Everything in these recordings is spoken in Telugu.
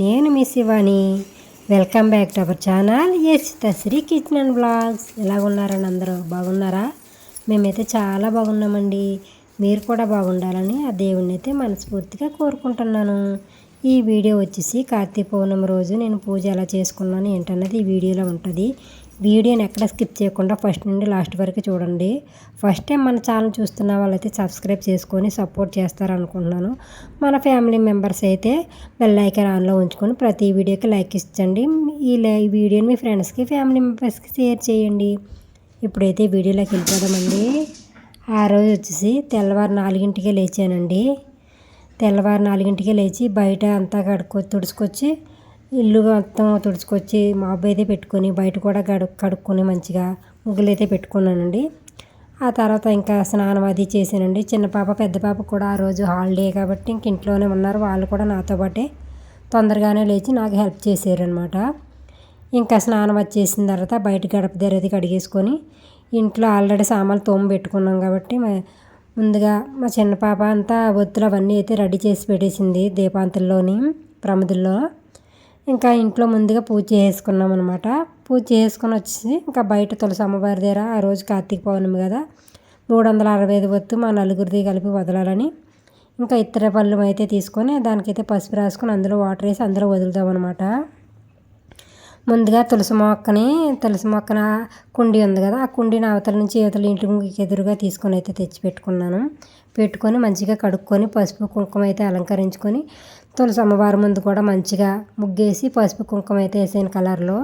నేను మీ Shivani. Welcome back to our channel. S Sri kitchen and blogs. ఎలా ఉన్నారండి అందరూ బాగున్నారా? మేమైతే చాలా బాగున్నామండి. మీరు కూడా బాగుండాలని ఆ దేవుడిని అయితే మనస్ఫూర్తిగా కోరుకుంటున్నాను. ఈ వీడియో వచ్చేసి కార్తీక పౌర్ణమి రోజు నేను పూజ ఎలా చేసుకున్నాను ఏంటన్నది ఈ వీడియోలో ఉంటుంది. వీడియోని ఎక్కడ స్కిప్ చేయకుండా ఫస్ట్ నుండి లాస్ట్ వరకు చూడండి. ఫస్ట్ టైం మన ఛానల్ చూస్తున్న వాళ్ళైతే సబ్స్క్రైబ్ చేసుకొని సపోర్ట్ చేస్తారనుకుంటున్నాను. మన ఫ్యామిలీ మెంబర్స్ అయితే బెల్ ఐకాన్ ఆన్లో ఉంచుకొని ప్రతి వీడియోకి లైక్ ఇచ్చండి. ఈ ఈ వీడియోని మీ ఫ్రెండ్స్కి ఫ్యామిలీ మెంబర్స్కి షేర్ చేయండి. ఇప్పుడైతే వీడియోలోకి వెళ్ళిపోదామండి. ఆ రోజు వచ్చేసి తెల్లవారు నాలుగింటికే లేచానండి. తెల్లవారు నాలుగింటికే లేచి బయట అంతా కడుక్కో తుడుచుకొచ్చి ఇల్లు మొత్తం తుడుచుకొచ్చి మాబ్ అయితే పెట్టుకొని బయట కూడా గడు కడుక్కొని మంచిగా ముగ్గులు అయితే పెట్టుకున్నానండి. ఆ తర్వాత ఇంకా స్నానం అది చేశానండి. చిన్న పాప పెద్ద పాప కూడా ఆ రోజు హాలిడే కాబట్టి ఇంక ఇంట్లోనే ఉన్నారు. వాళ్ళు కూడా నాతో పాటే తొందరగానే లేచి నాకు హెల్ప్ చేశారనమాట ఇంకా స్నానం వచ్చేసిన తర్వాత బయట గడప దగ్గర కడిగేసుకొని ఇంట్లో ఆల్రెడీ సామాన్లు తోము పెట్టుకున్నాం కాబట్టి ముందుగా మా చిన్న పాప అంతా ఒత్తులు అవన్నీ అయితే రెడీ చేసి పెట్టేసింది దీపాంతుల్లోని ప్రమదుల్లో. ఇంకా ఇంట్లో ముందుగా పూజ చేసుకున్నాం అనమాట పూజ చేసుకొని వచ్చేసి ఇంకా బయట తులసి అమ్మవారి దగ్గర ఆ రోజు కార్తీక పౌర్ణమి కదా. మూడు వందల అరవై ఐదు వత్తు మా నలుగురిది కలిపి వదలాలని ఇంకా ఇతర పళ్ళు అయితే తీసుకొని దానికైతే పసుపు రాసుకొని అందులో వాటర్ వేసి అందులో వదులుతాం అనమాట ముందుగా తులసి మొక్కని తులసి మొక్కన కుండీ ఉంది కదా ఆ కుండీని అవతల నుంచి ఇవతల ఇంటి ఎదురుగా తీసుకొని అయితే తెచ్చి పెట్టుకున్నాను. పెట్టుకొని మంచిగా కడుక్కొని పసుపు కుంకుమ అయితే అలంకరించుకొని తులసి అమ్మవారి ముందు కూడా మంచిగా ముగ్గేసి పసుపు కుంకుమ అయితే వేసాను కలర్లో.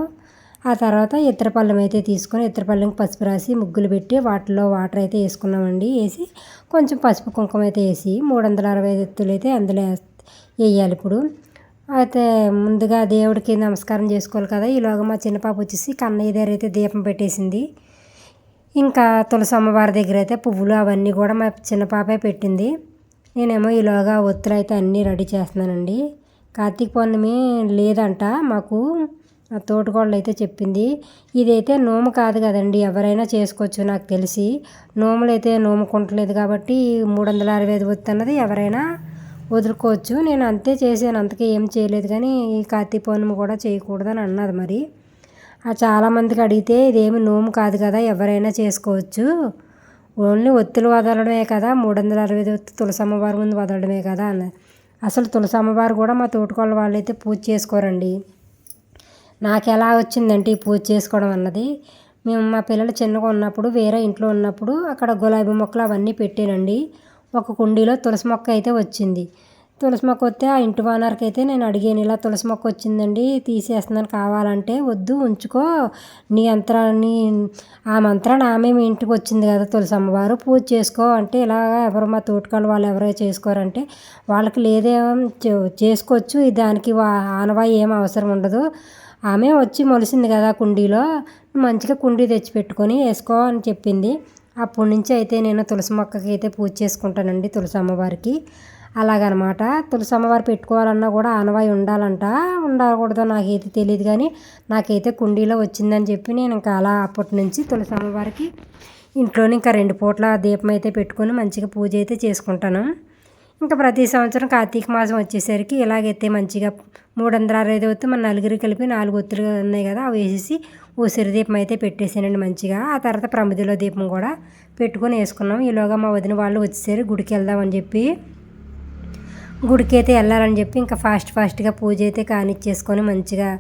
ఆ తర్వాత ఇతర అయితే తీసుకొని ఇతర పసుపు రాసి ముగ్గులు పెట్టి వాటిలో వాటర్ అయితే వేసుకున్నామండి. వేసి కొంచెం పసుపు కుంకుమ అయితే వేసి మూడు వందల అరవై ఐదు ఎత్తులు అయితే అందులో వేయాలి ఇప్పుడు. అయితే ముందుగా దేవుడికి నమస్కారం చేసుకోవాలి కదా. ఈలోగా మా చిన్న పాప వచ్చేసి కన్నయ్య దగ్గర అయితే దీపం పెట్టేసింది. ఇంకా తులసి అమ్మవారి దగ్గర అయితే పువ్వులు అవన్నీ కూడా మా చిన్న పాపే పెట్టింది. నేనేమో ఈలోగా ఒత్తులు అయితే అన్నీ రెడీ చేస్తున్నానండి. కార్తీక పౌర్ణమి లేదంట మాకు తోటకోళ్ళు అయితే చెప్పింది. ఇదైతే నోము కాదు కదండి ఎవరైనా చేసుకోవచ్చు నాకు తెలిసి. నోములు అయితే నోముకుంటలేదు కాబట్టి మూడు వందల అరవై ఐదు ఒత్తు అన్నది ఎవరైనా వదులుకోవచ్చు. నేను అంతే చేశాను అంతకే ఏం చేయలేదు కానీ ఈ కార్తీక పౌర్ణమి కూడా చేయకూడదని అన్నది మరి. ఆ చాలామందికి అడిగితే ఇదేమి నోము కాదు కదా ఎవరైనా చేసుకోవచ్చు. ఓన్లీ ఒత్తులు వదలడమే కదా మూడు వందల అరవై ఐదు ఒత్తు తులసి అమ్మవారి ముందు వదలడమే కదా అన్నది అసలు తులసి అమ్మవారు కూడా మా తోటకోళ్ళ వాళ్ళు అయితే పూజ చేసుకోరండి. నాకు ఎలా వచ్చిందంటే ఈ పూజ చేసుకోవడం అన్నది. మేము మా పిల్లలు చిన్నగా ఉన్నప్పుడు వేరే ఇంట్లో ఉన్నప్పుడు అక్కడ గులాబీ మొక్కలు అవన్నీ పెట్టానండి. ఒక కుండీలో తులసి మొక్క అయితే వచ్చింది. తులసి మొక్క వస్తే ఆ ఇంటి ఓనర్కి అయితే నేను అడిగాను ఇలా తులసి మొక్క వచ్చిందండి తీసేస్తున్నాను కావాలంటే వద్దు ఉంచుకో. నీ యంత్రాన్ని ఆ మంత్రాన్ని ఆమె మీ ఇంటికి వచ్చింది కదా తులసి అమ్మవారు పూజ చేసుకో. అంటే ఇలాగా ఎవరు మా తోటకాళ్ళు వాళ్ళు ఎవరో చేసుకోరంటే వాళ్ళకి లేదే చే- చేసుకోవచ్చు దానికి వా- ఆనవాయి ఏం అవసరం ఉండదు. ఆమె వచ్చి మొలిసింది కదా కుండీలో మంచిగా కుండీ తెచ్చి పెట్టుకొని వేసుకో అని చెప్పింది. అప్పటి నుంచి అయితే నేను తులసి మొక్కకి అయితే పూజ చేసుకుంటానండి తులసి అమ్మవారికి. అలాగనమాట. తులసి అమ్మవారు పెట్టుకోవాలన్నా కూడా ఆనవాయి ఉండాలంట. ఉండకూడదో నాకైతే తెలియదు కానీ నాకైతే కుండీలో వచ్చిందని చెప్పి నేను ఇంకా అలా అప్పటి నుంచి తులసి అమ్మవారికి ఇంట్లోనే ఇంకా రెండు పూట్ల దీపం అయితే పెట్టుకొని మంచిగా పూజ అయితే చేసుకుంటాను. ఇంకా ప్రతి సంవత్సరం కార్తీక మాసం వచ్చేసరికి ఇలాగైతే మంచిగా మూడు వందల అరవై ఐదు ఒత్తు మన నలుగురికి కలిపి నాలుగు ఒత్తులు ఉన్నాయి కదా అవి వేసేసి ఉసిరి దీపం అయితే పెట్టేసానండి మంచిగా. ఆ తర్వాత ప్రమిదిలో దీపం కూడా పెట్టుకొని వేసుకున్నాం. ఈలోగా మా వదిన వాళ్ళు వచ్చేసరి గుడికి వెళ్దామని చెప్పి. గుడికి అయితే వెళ్ళాలని చెప్పి ఇంకా ఫాస్ట్ ఫాస్ట్గా పూజ అయితే కానిచ్చేసుకొని మంచిగా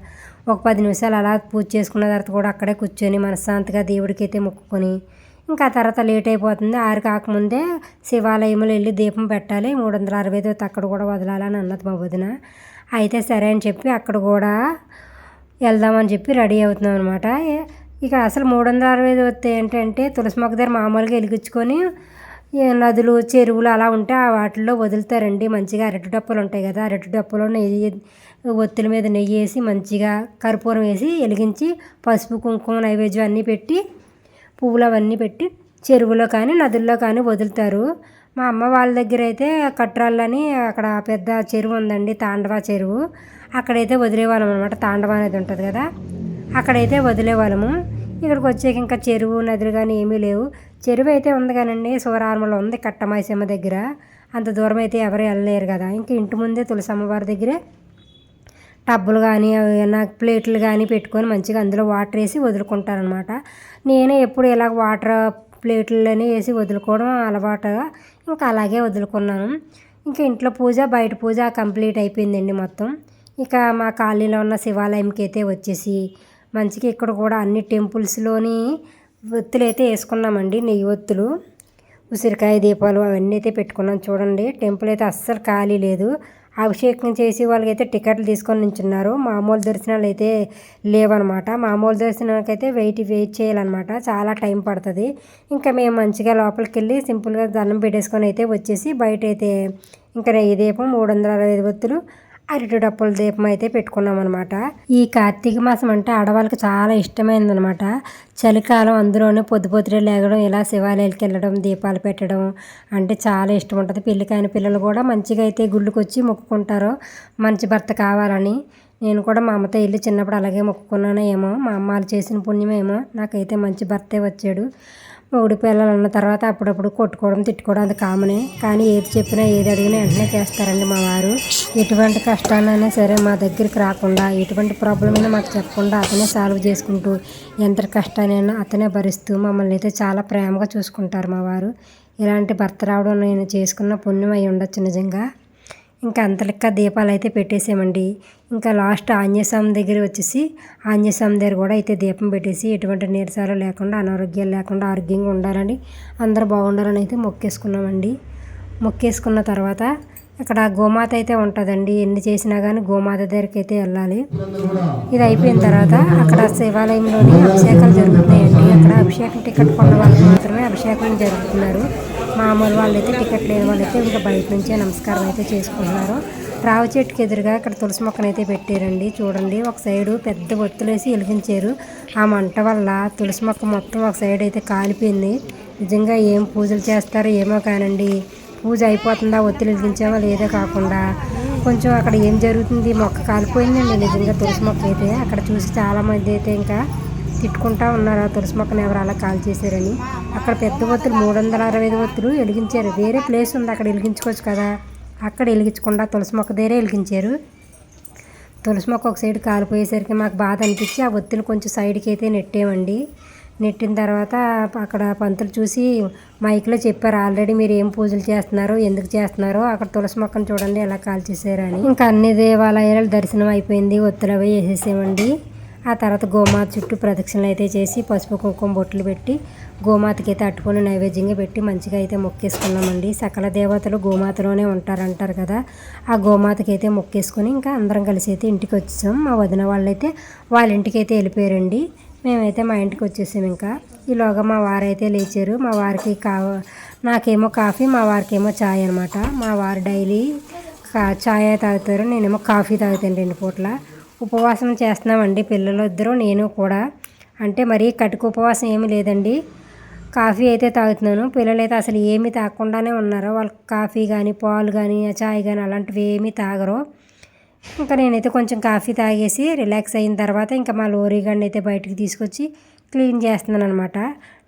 ఒక పది నిమిషాలు అలా పూజ చేసుకున్న తర్వాత కూడా అక్కడే కూర్చొని మనశ్శాంతిగా దేవుడికి అయితే మొక్కుకొని ఇంకా ఆ తర్వాత లేట్ అయిపోతుంది. ఆరు కాకముందే శివాలయంలో వెళ్ళి దీపం పెట్టాలి. మూడు వందల అరవై ఐదు అక్కడ కూడా వదలాలని అన్నది మా వదిన. అయితే సరే అని చెప్పి అక్కడ కూడా వెళ్దామని చెప్పి రెడీ అవుతున్నాం అనమాట ఇక అసలు మూడు వందల అరవై ఐదు వస్తే ఏంటంటే తులసి మొక్క దగ్గర మామూలుగా వెలిగించుకొని నదులు చెరువులు అలా ఉంటే ఆ వాటిల్లో వదులుతారండి. మంచిగా అరటి డప్పులు ఉంటాయి కదా అరటి డప్పులో నెయ్యి ఒత్తుల మీద నెయ్యి వేసి మంచిగా కర్పూరం వేసి వెలిగించి పసుపు కుంకుమ నైవేద్యం అన్నీ పెట్టి పువ్వులు అవన్నీ పెట్టి చెరువులో కానీ నదుల్లో కానీ వదులుతారు. మా అమ్మ వాళ్ళ దగ్గర అయితే కట్రాళ్ళని అక్కడ పెద్ద చెరువు ఉందండి తాండవ చెరువు. అక్కడైతే వదిలేవాళ్ళం అనమాట తాండవ అనేది ఉంటుంది కదా. అక్కడైతే వదిలేవాళ్ళము. ఇక్కడికి వచ్చాక ఇంకా చెరువు నదులు కానీ ఏమీ లేవు. చెరువు అయితే ఉంది కానండి శివరామలో ఉంది కట్టమాయసీమ దగ్గర. అంత దూరం అయితే ఎవరు వెళ్ళలేరు కదా. ఇంకా ఇంటి ముందే తులసి అమ్మవారి దగ్గరే టబ్బులు కానీ నాకు ప్లేట్లు కానీ పెట్టుకొని మంచిగా అందులో వాటర్ వేసి వదులుకుంటారనమాట నేనే ఎప్పుడు ఇలా వాటర్ ప్లేట్లలోనే వేసి వదులుకోవడం అలవాటుగా ఇంకా అలాగే వదులుకున్నాను. ఇంకా ఇంట్లో పూజ బయట పూజ కంప్లీట్ అయిపోయిందండి మొత్తం. ఇక మా కాలనీలో ఉన్న శివాలయంకి అయితే వచ్చేసి మంచిగా ఇక్కడ కూడా అన్ని టెంపుల్స్లోని ఒత్తులు అయితే వేసుకున్నామండి నెయ్యి ఒత్తులు ఉసిరికాయ దీపాలు అవన్నీ అయితే పెట్టుకున్నాం. చూడండి టెంపుల్ అయితే అస్సలు ఖాళీ లేదు. అభిషేకం చేసి వాళ్ళకైతే టికెట్లు తీసుకొని నించున్నారు. మామూలు దర్శనాలు అయితే లేవన్నమాట మామూలు దర్శనాలకైతే వెయిట్ వెయిట్ చేయాలన్నమాట. చాలా టైం పడుతుంది. ఇంకా మేము మంచిగా లోపలికి వెళ్ళి సింపుల్గా దండం పెట్టేసుకొని అయితే వచ్చేసి బయట అయితే ఇంకా నెయ్యి దీపం మూడు వందల అరవై ఐదు ఒత్తులు అరటి డప్పుల దీపం అయితే పెట్టుకున్నాం అనమాట ఈ కార్తీక మాసం అంటే ఆడవాళ్ళకి చాలా ఇష్టమైనదనమాట చలికాలం అందులోనే పొద్దు పొద్దునే లేగడం ఇలా శివాలయాలకి వెళ్ళడం దీపాలు పెట్టడం అంటే చాలా ఇష్టం ఉంటుంది. పెళ్ళి కాని పిల్లలు కూడా మంచిగా అయితే గుళ్ళకి వచ్చి మొక్కుకుంటారు. మంచి భర్త కావాలని. నేను కూడా మా అమ్మతో వెళ్ళి చిన్నప్పుడు అలాగే మొక్కుకున్నాను ఏమో మా అమ్మ చేసిన పుణ్యమేమో. నాకైతే మంచి భర్తే వచ్చాడు. మొగుడు పిల్లలు ఉన్న తర్వాత అప్పుడప్పుడు కొట్టుకోవడం తిట్టుకోవడం అది కామనే కానీ ఏది చెప్పినా ఏది అడిగినా వెంటనే చేస్తారండి మా వారు. ఎటువంటి కష్టాలైనా సరే మా దగ్గరికి రాకుండా ఎటువంటి ప్రాబ్లం అయినా మాకు చెప్పకుండా అతనే సాల్వ్ చేసుకుంటూ ఎంత కష్టానైనా అతనే భరిస్తూ మమ్మల్ని అయితే చాలా ప్రేమగా చూసుకుంటారు మా వారు. ఇలాంటి భర్త రావడం నేను చేసుకున్న పుణ్యం అయి ఉండొచ్చు నిజంగా. ఇంకా అంతలెక్క దీపాలు అయితే పెట్టేసామండి. ఇంకా లాస్ట్ ఆంజనేయస్వామి దగ్గర వచ్చేసి ఆంజనేయస్వామి దగ్గర కూడా అయితే దీపం పెట్టేసి ఎటువంటి నీరసాలు లేకుండా అనారోగ్యాలు లేకుండా ఆరోగ్యంగా ఉండాలని అందరూ బాగుండాలని అయితే మొక్కేసుకున్నామండి. మొక్కేసుకున్న తర్వాత ఇక్కడ గోమాత అయితే ఉంటుందండి. ఎన్ని చేసినా కానీ గోమాత దగ్గరికి అయితే వెళ్ళాలి. ఇది అయిపోయిన తర్వాత అక్కడ శివాలయంలోని అభిషేకాలు జరుగుతున్నాయండి. అక్కడ అభిషేకం టికెట్ కొన్న వాళ్ళకి మాత్రమే అభిషేకం జరుగుతున్నారు. మామూలు వాళ్ళైతే టికెట్ లేని వాళ్ళైతే ఇంకా బయట నుంచే నమస్కారం అయితే చేసుకుంటున్నారు. రావి చెట్టుకి ఎదురుగా ఇక్కడ తులసి మొక్కను అయితే పెట్టారండి. చూడండి ఒక సైడు పెద్ద ఒత్తులేసి వెలిగించారు. ఆ మంట వల్ల తులసి మొక్క మొత్తం ఒక సైడ్ అయితే కాలిపోయింది. నిజంగా ఏం పూజలు చేస్తారో ఏమో కానండి. పూజ అయిపోతుందా ఒత్తులు వెలిగించామో లేదో కాకుండా. కొంచెం అక్కడ ఏం జరుగుతుంది మొక్క కాలిపోయిందండి నిజంగా తులసి మొక్క అయితే. అక్కడ చూసి చాలామంది అయితే ఇంకా తిట్టుకుంటా ఉన్నారు ఆ తులసి మొక్కను ఎవరు అలా కాల్ చేశారని అక్కడ పెద్ద ఒత్తులు మూడు వందల అరవై ఐదు ఒత్తులు వెలిగించారు. వేరే ప్లేస్ ఉంది అక్కడ వెలిగించుకోవచ్చు కదా. అక్కడ వెలిగించకుండా తులసి మొక్క దగ్గరే వెలిగించారు. తులసి మొక్క ఒక సైడ్ కాలిపోయేసరికి మాకు బాధ అనిపించి ఆ ఒత్తులు కొంచెం సైడ్కి అయితే నెట్టామండి. నెట్టిన తర్వాత అక్కడ పంతులు చూసి మైక్లో చెప్పారు ఆల్రెడీ మీరు ఏం పూజలు చేస్తున్నారో ఎందుకు చేస్తున్నారో అక్కడ తులసి మొక్కను చూడండి ఎలా కాల్చేసారని ఇంకా అన్ని దేవాలయాలు దర్శనం అయిపోయింది ఒత్తులు అవి వేసేసామండి ఆ తర్వాత గోమాత చుట్టూ ప్రదక్షిణలు అయితే చేసి పసుపు కుంకుమ బొట్లు పెట్టి గోమాతకి అయితే అట్టుకొని నైవేద్యంగా పెట్టి మంచిగా అయితే మొక్కేసుకున్నామండి. సకల దేవతలు గోమాతలోనే ఉంటారంటారు కదా. ఆ గోమాతకి అయితే మొక్కేసుకొని ఇంకా అందరం కలిసి అయితే ఇంటికి వచ్చేసాం. మా వదిన వాళ్ళైతే వాళ్ళ ఇంటికి అయితే వెళ్ళిపోయారండి. మేమైతే మా ఇంటికి వచ్చేసాం ఇంకా. ఈలోగా మా వారైతే లేచారు. మా వారికి కా నాకేమో కాఫీ మా వారికేమో చాయ్ అనమాట మా వారు డైలీ కా చాయ్ తాగుతారు. నేనేమో కాఫీ తాగుతాను రెండు పూట్ల. ఉపవాసం చేస్తున్నామండి పిల్లలు ఇద్దరు. నేను కూడా. అంటే మరీ కటుకు ఉపవాసం ఏమీ లేదండి. కాఫీ అయితే తాగుతున్నాను. పిల్లలైతే అసలు ఏమీ తాగకుండానే ఉన్నారు వాళ్ళకి కాఫీ కానీ పాలు కానీ చాయ్ కానీ అలాంటివి ఏమీ తాగరు. ఇంకా నేనైతే కొంచెం కాఫీ తాగేసి రిలాక్స్ అయిన తర్వాత ఇంకా మా లోరీ గడిని అయితే బయటికి తీసుకొచ్చి క్లీన్ చేస్తున్నాను అనమాట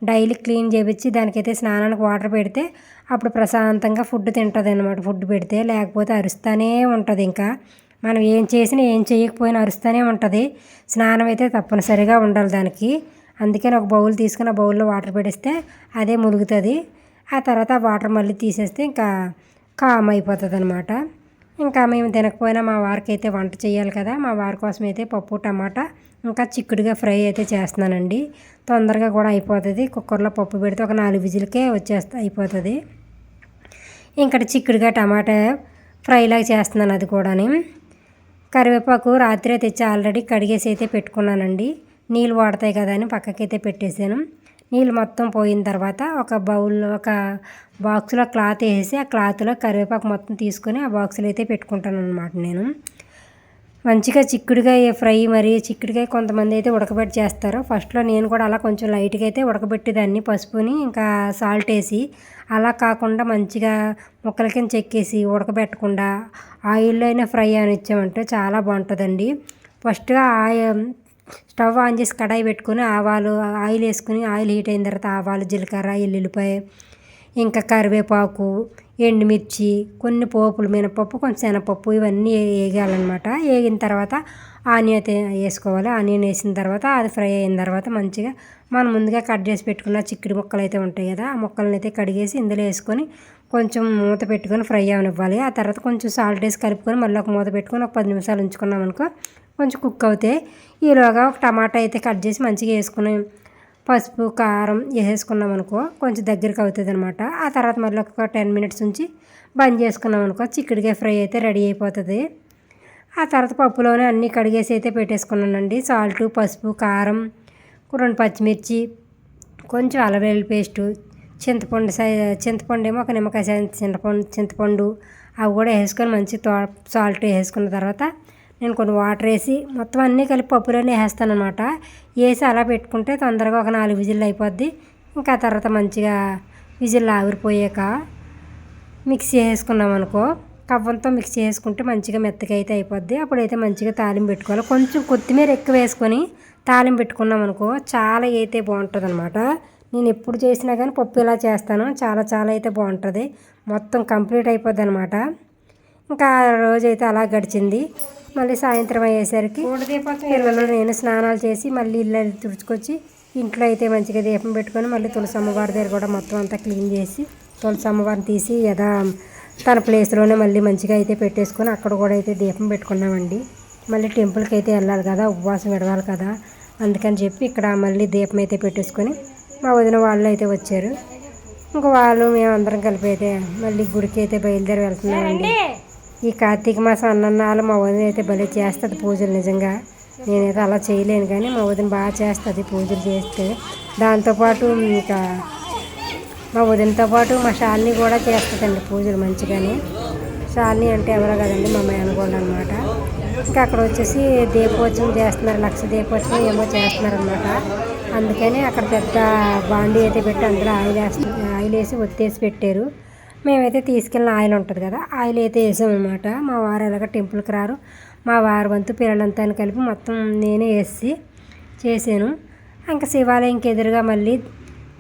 డైలీ క్లీన్ చేపించి దానికైతే స్నానానికి వాటర్ పెడితే అప్పుడు ప్రశాంతంగా ఫుడ్ తింటుంది అనమాట ఫుడ్ పెడితే లేకపోతే అరుస్తూనే ఉంటుంది ఇంకా. మనం ఏం చేసినా ఏం చేయకపోయినా అరుస్తూనే ఉంటుంది. స్నానం అయితే తప్పనిసరిగా ఉండాలి దానికి. అందుకని ఒక బౌల్ తీసుకుని ఆ బౌల్లో వాటర్ పెట్టేస్తే అదే ములుగుతుంది. ఆ తర్వాత వాటర్ మళ్ళీ తీసేస్తే ఇంకా కామ్ అయిపోతుంది అనమాట ఇంకా మేము తినకపోయినా మా వారికి అయితే వంట చేయాలి కదా మా వారి కోసం అయితే పప్పు టమాటా ఇంకా చిక్కుడుగా ఫ్రై అయితే చేస్తున్నానండి. తొందరగా కూడా అయిపోతుంది. కుక్కర్లో పప్పు పెడితే ఒక నాలుగు విజిల్కే వచ్చేస్తా అయిపోతుంది. ఇంకా చిక్కుడుగా టమాటా ఫ్రైలాగా చేస్తున్నాను అది కూడాని. కరివేపాకు రాత్రే తెచ్చి ఆల్రెడీ కడిగేసి అయితే పెట్టుకున్నానండి. నీళ్ళు వాడతాయి కదా అని పక్కకైతే పెట్టేశాను. నీళ్ళు మొత్తం పోయిన తర్వాత ఒక బౌల్లో ఒక బాక్స్లో క్లాత్ వేసి ఆ క్లాత్లో కరివేపాకు మొత్తం తీసుకొని ఆ బాక్స్లో అయితే పెట్టుకుంటాను అనమాట నేను. మంచిగా చిక్కుడుకాయ ఫ్రై మరి చిక్కుడుకాయ కొంతమంది అయితే ఉడకబెట్టి చేస్తారు. ఫస్ట్లో నేను కూడా అలా కొంచెం లైట్గా అయితే ఉడకబెట్టేదాన్ని. పసుపుని ఇంకా సాల్ట్ వేసి అలా కాకుండా మంచిగా ముక్కల కింద చెక్కేసి ఉడకబెట్టకుండా ఆయిల్లో అయినా ఫ్రై అని ఇచ్చామంటే చాలా బాగుంటుందండి. ఫస్ట్గా ఆయిల్ స్టవ్ ఆన్ చేసి కడాయి పెట్టుకుని ఆవాలు ఆయిల్ వేసుకుని ఆయిల్ హీట్ అయిన తర్వాత ఆవాలు జీలకర్ర ఎల్లుల్లిపాయ ఇంకా కరివేపాకు ఎండుమిర్చి కొన్ని పోపులు మినపప్పు కొంచెం శనగపప్పు ఇవన్నీ వేగాలన్నమాట. వేగిన తర్వాత ఆనియన్ అయితే వేసుకోవాలి. ఆనియన్ వేసిన తర్వాత అది ఫ్రై అయిన తర్వాత మంచిగా మనం ముందుగా కట్ చేసి పెట్టుకున్న చిక్కుడు ముక్కలు అయితే ఉంటాయి కదా ఆ ముక్కలను అయితే కడిగేసి ఇందులో వేసుకొని కొంచెం మూత పెట్టుకొని ఫ్రై అవనివ్వాలి. ఆ తర్వాత కొంచెం సాల్ట్ వేసి కలుపుకొని మళ్ళీ ఒక మూత పెట్టుకొని ఒక పది నిమిషాలు ఉంచుకున్నాం అనుకో కొంచెం కుక్ అవుతాయి ఈలోగా ఒక టమాటా అయితే కట్ చేసి మంచిగా వేసుకుని పసుపు కారం వేసేసుకున్నాం అనుకో కొంచెం దగ్గరికి అవుతుంది అనమాట ఆ తర్వాత మళ్ళీ ఒక టెన్ మినిట్స్ ఉంచి బంద్ చేసుకున్నాం అనుకో చిక్కుడుకాయ ఫ్రై అయితే రెడీ అయిపోతుంది. ఆ తర్వాత పప్పులోనే అన్నీ కడిగేసి అయితే పెట్టేసుకున్నానండి. సాల్ట్ పసుపు కారం రెండు పచ్చిమిర్చి కొంచెం అల్లవెల్లి పేస్టు చింతపండు సై చింతపండు ఏమో ఒక నిమ్మకాయ చింతపండు చింతపండు అవి కూడా వేసుకొని మంచి తో సాల్ట్ వేసుకున్న తర్వాత నేను కొన్ని వాటర్ వేసి మొత్తం అన్నీ కలిపి పప్పులోనే వేస్తాను అనమాట వేసి అలా పెట్టుకుంటే తొందరగా ఒక నాలుగు విజిల్లు అయిపోద్ది. ఇంకా తర్వాత మంచిగా విజిల్ ఆవిరిపోయాక మిక్సీ వేసుకున్నాం అనుకో కవ్వంతో మిక్స్ చేసుకుంటే మంచిగా మెత్తగా అయితే అయిపోద్ది. అప్పుడైతే మంచిగా తాలింపు పెట్టుకోవాలి. కొంచెం కొత్తిమీర ఎక్కువ వేసుకొని తాలింపు పెట్టుకున్నాం అనుకో చాలా అయితే బాగుంటుంది అనమాట నేను ఎప్పుడు చేసినా కానీ పప్పు ఇలా చేస్తాను. చాలా చాలా అయితే బాగుంటుంది. మొత్తం కంప్లీట్ అయిపోద్ది అనమాట ఇంకా రోజైతే అలా గడిచింది. మళ్ళీ సాయంత్రం అయ్యేసరికి పిల్లలు నేను స్నానాలు చేసి మళ్ళీ ఇల్లు తుడుచుకొచ్చి ఇంట్లో అయితే మంచిగా దీపం పెట్టుకొని మళ్ళీ తులసి అమ్మవారి దగ్గర కూడా మొత్తం అంతా క్లీన్ చేసి తులసి అమ్మవారిని తీసి యథా తన ప్లేస్లోనే మళ్ళీ మంచిగా అయితే పెట్టేసుకొని అక్కడ కూడా అయితే దీపం పెట్టుకున్నామండి. మళ్ళీ టెంపుల్కి అయితే వెళ్ళాలి కదా ఉపవాసం విడవాలి కదా. అందుకని చెప్పి ఇక్కడ మళ్ళీ దీపం అయితే పెట్టేసుకొని మా వదిన వాళ్ళు అయితే వచ్చారు. ఇంకా వాళ్ళు మేము అందరం కలిపి అయితే మళ్ళీ గుడికి అయితే బయలుదేరి వెళ్తున్నామండి. ఈ కార్తీక మాసం అన్నన్నాళ్ళు మా వదిన అయితే భలే చేస్తుంది పూజలు నిజంగా. నేనైతే అలా చేయలేను కానీ మా వదిన బాగా చేస్తుంది పూజలు చేస్తే. దాంతోపాటు ఇంకా మా వదినతో పాటు మా షాలిని కూడా చేస్తుందండి పూజలు మంచిగానే. షాలిని అంటే ఎవరో కదండి మా మేనగోళ్ళు అనమాట ఇంకా అక్కడ వచ్చేసి దీపోత్సవం చేస్తున్నారు లక్ష దీపోత్సవం ఏమో చేస్తున్నారు అనమాట అందుకని అక్కడ పెద్ద బాండీ అయితే పెట్టి అందులో ఆయిల్ వేస్తు ఆయిల్ వేసి ఒత్తేసి పెట్టారు. మేమైతే తీసుకెళ్ళిన ఆయిల్ ఉంటుంది కదా ఆయిల్ అయితే వేసామన్నమాట మా వారు ఎలాగ టెంపుల్కి రారు. మా వారి వంతు పిల్లలంతా కలిపి మొత్తం నేనే వేసి చేశాను. ఇంకా శివాలయంకి ఎదురుగా మళ్ళీ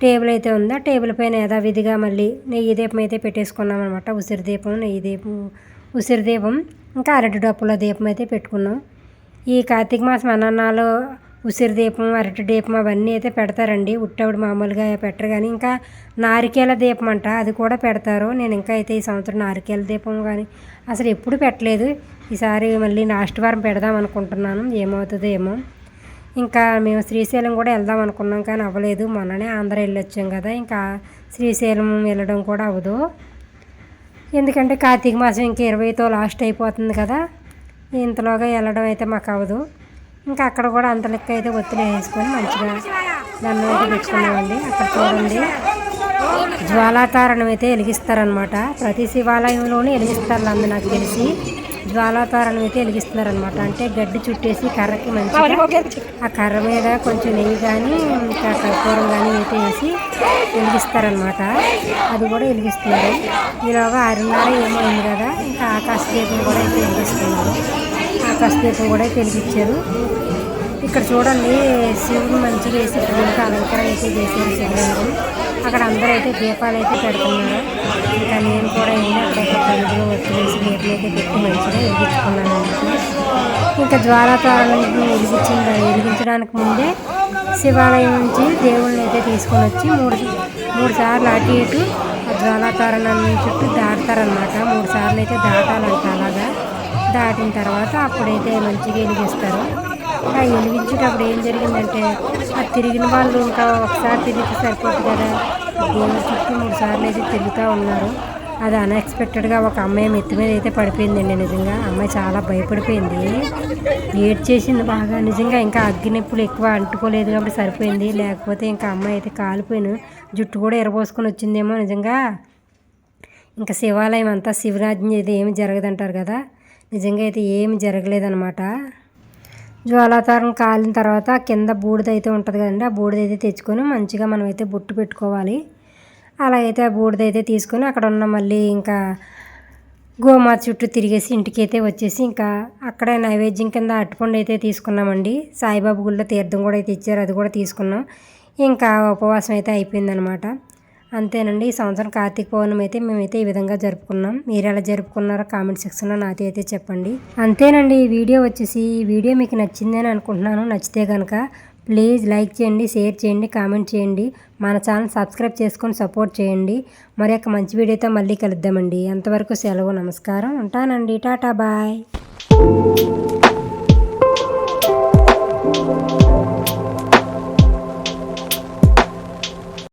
టేబుల్ అయితే ఉందా. టేబుల్ పైన యథావిధిగా మళ్ళీ నెయ్యి దీపం అయితే పెట్టేసుకున్నాం అనమాట ఉసిరి దీపం నెయ్యి దీపం ఉసిరి దీపం ఇంకా అరటి డప్పుల దీపం అయితే పెట్టుకున్నాం. ఈ కార్తీక మాసం అన్నన్నాలు ఉసిరి దీపం అరటి దీపం అవన్నీ అయితే పెడతారండి. ఉట్టవుడు మామూలుగా పెట్టరు కానీ ఇంకా నారికేల దీపం అంట అది కూడా పెడతారు. నేను ఇంకా అయితే ఈ సంవత్సరం నారికేల దీపం కానీ అసలు ఎప్పుడు పెట్టలేదు. ఈసారి మళ్ళీ లాస్ట్ వారం పెడదాం అనుకుంటున్నాను. ఏమవుతుందో ఏమో. ఇంకా మేము శ్రీశైలం కూడా వెళ్దాం అనుకున్నాం కానీ అవ్వలేదు. మొన్ననే ఆంధ్ర వెళ్ళొచ్చాం కదా ఇంకా శ్రీశైలం వెళ్ళడం కూడా అవ్వదు. ఎందుకంటే కార్తీక మాసం ఇంకా ఇరవైతో లాస్ట్ అయిపోతుంది కదా. ఇంతలోగా వెళ్ళడం అయితే మాకు అవ్వదు ఇంకా అక్కడ కూడా అంత లెక్క అయితే ఒత్తిడి వేసుకొని మంచిగా దాన్ని అయితే పెట్టుకున్నామండి. అక్కడ చూడండి. జ్వాలాతారణం అయితే వెలిగిస్తారనమాట ప్రతి శివాలయంలోనే వెలిగిస్తారు అందు నాకు తెలిసి. జ్వాలాతారణం అయితే వెలిగిస్తున్నారనమాట అంటే గడ్డి చుట్టేసి కర్రకి మంచిగా ఆ కర్ర మీద కొంచెం నెయ్యి కానీ ఇంకా కర్పూరం కానీ అయితే వేసి వెలిగిస్తారనమాట అది కూడా వెలిగిస్తున్నారు. ఈలోగా ఆరున్నర ఏమో ఉంది కదా ఇంకా ఆకాశ దీపం కూడా అయితే వెలిగిస్తున్నారు. ఆకాశ దీపం కూడా తెలిపించారు ఇక్కడ చూడండి శివుడు మంచిగా వేసి పూలకి అలంకారం అయితే చేశారు శివలింగం అక్కడ అందరూ అయితే దీపాలు అయితే పెడుతున్నారు. ఇంకా నేను కూడా వెళ్ళి అక్కడ ఒక తలుపులో వచ్చి వేసి దీపం అయితే పెట్టి మంచిగా వెలిగించుకున్నాను ఇంకా జ్వాలాతారాలను వెలిగించిన వెలిగించడానికి ముందే శివాలయం నుంచి దేవుళ్ళని అయితే తీసుకొని వచ్చి మూడు మూడు సార్లు అటు ఇటు ఆ జ్వాలాతారణం చుట్టూ దాటుతారనమాట మూడు సార్లు అయితే దాటాలంట అలాగా. దాటిన తర్వాత అప్పుడైతే మంచిగా వెలిగిస్తారు ఆ వెలిగించేటప్పుడు ఏం జరిగిందంటే ఆ తిరిగిన వాళ్ళు ఇంకా ఒకసారి తిరిగితే సరిపోతుంది కదా. దేవుడి చుట్టూ మూడు సార్లు అయితే తిరుగుతూ ఉన్నారు. అది అన్ఎక్స్పెక్టెడ్గా ఒక అమ్మాయి మెత్తి మీద అయితే పడిపోయిందండి నిజంగా. అమ్మాయి చాలా భయపడిపోయింది. ఏడ్ చేసింది బాగా నిజంగా. ఇంకా అగ్గినెప్పులు ఎక్కువ అంటుకోలేదు కాబట్టి సరిపోయింది. లేకపోతే ఇంకా అమ్మాయి అయితే కాలిపోయిన జుట్టు కూడా ఎరబోసుకొని వచ్చిందేమో నిజంగా. ఇంకా శివాలయం అంతా శివరాజ్యం ఇది ఏమి జరగదంటారు కదా. నిజంగా అయితే ఏమి జరగలేదన్నమాట. జ్వాలాతారం కాలిన తర్వాత కింద బూడిద అయితే ఉంటుంది కదండి ఆ బూడిద అయితే తెచ్చుకొని మంచిగా మనం అయితే బొట్టు పెట్టుకోవాలి. అలా అయితే ఆ బూడిద అయితే తీసుకొని అక్కడ ఉన్న మళ్ళీ ఇంకా గోమాత చుట్టూ తిరిగేసి ఇంటికి అయితే వచ్చేసి ఇంకా అక్కడ నైవేద్యం కింద అట్టుపండు అయితే తీసుకున్నామండి. సాయిబాబు గుళ్ళో తీర్థం కూడా అయితే ఇచ్చారు అది కూడా తీసుకున్నాం. ఇంకా ఉపవాసం అయితే అయిపోయిందనమాట అంతేనండి. ఈ సంవత్సరం కార్తీక పౌర్ణమి అయితే మేమైతే ఈ విధంగా జరుపుకున్నాం. మీరు ఎలా జరుపుకున్నారో కామెంట్ సెక్షన్లో నాతో అయితే చెప్పండి. అంతేనండి. ఈ వీడియో వచ్చేసి ఈ వీడియో మీకు నచ్చింది అని అనుకుంటున్నాను. నచ్చితే కనుక ప్లీజ్ లైక్ చేయండి షేర్ చేయండి కామెంట్ చేయండి. మన ఛానల్ సబ్స్క్రైబ్ చేసుకొని సపోర్ట్ చేయండి. మరి యొక్క మంచి వీడియోతో మళ్ళీ కలుద్దామండి. అంతవరకు సెలవు నమస్కారం. ఉంటానండి. Tata bye.